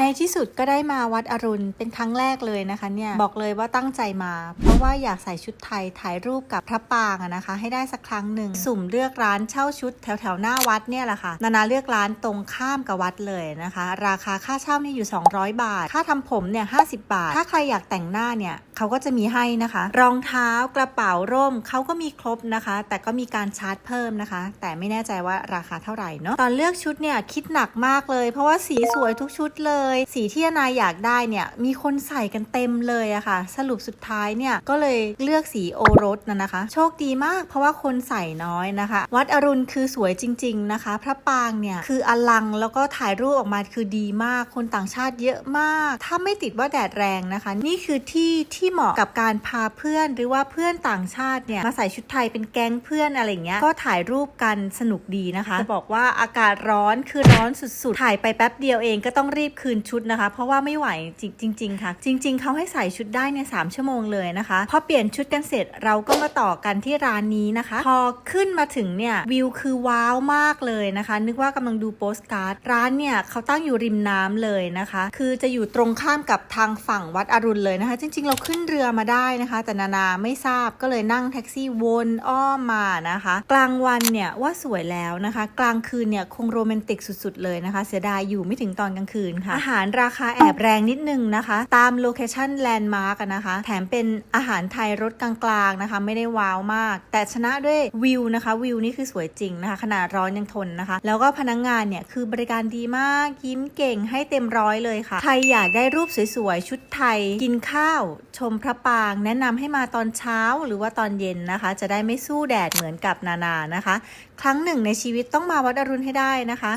ในที่สุดก็ได้มาวัดอรุณเป็นครั้งแรกเลยนะคะเนี่ยบอกเลยว่าตั้งใจมา เพราะว่าอยากใส่ชุดไทยถ่ายรูปกับพระปางนะคะ ให้ได้สักครั้งหนึ่งสุ่มเลือกร้านเช่าชุดแถวแถวหน้าวัดเนี่ยแหละค่ะ นานาเลือกร้านตรงข้ามกับวัดเลยนะคะ ราคาค่าเช่านี่อยู่ 200 บาท ค่าทำผมเนี่ย50บาท ถ้าใครอยากแต่งหน้าเนี่ย เขาก็จะมีให้นะคะ รองเท้ากระเป๋าร่มเขาก็มีครบนะคะ แต่ก็มีการชาร์จเพิ่มนะคะ แต่ไม่แน่ใจว่าราคาเท่าไหร่เนาะตอนเลือกชุดเนี่ยคิดหนักมากเลย เพราะว่าสีสวยทุกชุดเลย สีที่นานาอยากได้เนี่ยมีคนใส่กันเต็มเลยอะค่ะ สรุปสุดท้ายเนี่ยก็เลยเลือกสีโอรสนะนะคะ โชคดีมากเพราะว่าคนใส่น้อยนะคะ วัดอรุณคือสวยจริง ๆนะคะ พระปางเนี่ยคืออลังแล้วก็ถ่ายรูปออกมาคือดีมากคนต่างชาติเยอะมาก ถ้าไม่ติดว่าแดดแรงนะคะ นี่คือที่ที่เหมาะกับการพาเพื่อน หรือว่าเพื่อนต่างชาติเนี่ยมาใส่ชุดไทยเป็นแก๊งเพื่อนอะไรเงี้ยก็ถ่ายรูปกันสนุกดีนะคะจะบอกว่าอากาศร้อนคือร้อนสุดๆ ถ่ายไปแป๊บเดียวเองก็ต้องรีบคืนชุดนะคะ เพราะว่าไม่ไหวจริง ๆ ค่ะ จริง ๆเขาให้ใส่ชุดได้ใน3ชั่วโมงเลยนะคะพอเปลี่ยนชุดกันเสร็จเราก็มาต่อกันที่ร้านนี้นะคะ พอขึ้นมาถึงเนี่ยวิวคือว้าวมากเลยนะคะ นึกว่ากำลังดูโปสการ์ดร้านเนี่ยเขาตั้งอยู่ริมน้ำเลยนะคะ คือจะอยู่ตรงข้ามกับทางฝั่งวัดอรุณเลยนะคะ จริง ๆ เราขึ้นนเรือมาได้นะคะ แต่นานาไม่ทราบก็เลยนั่งแท็กซี่วนอ้อมมานะคะ กลางวันเนี่ยว่าสวยแล้วนะคะ กลางคืนเนี่ยคงโรแมนติกสุดๆเลยนะคะ เสียดายอยู่ไม่ถึงตอนกลางคืนค่ะ อาหารราคาแอบแรงนิดนึงนะคะ ตามโลเคชั่นแลนด์มาร์กนะคะ แถมเป็นอาหารไทยรสกลางๆนะคะ ไม่ได้ว้าวมาก แต่ชนะด้วยวิวนะคะ วิวนี่คือสวยจริงนะคะ ขนาดร้อนยังทนนะคะ แล้วก็พนักงงานเนี่ยคือบริการดีมากยิ้มเก่งให้เต็มร้อยเลยค่ะ ใครอยากได้รูปสวยๆชุดไทยกินข้าวชมพระปาง แนะนำให้มาตอนเช้าหรือว่าตอนเย็นนะคะ จะได้ไม่สู้แดดเหมือนกับนานานะคะ ครั้งหนึ่งในชีวิตต้องมาวัดอรุณให้ได้นะคะ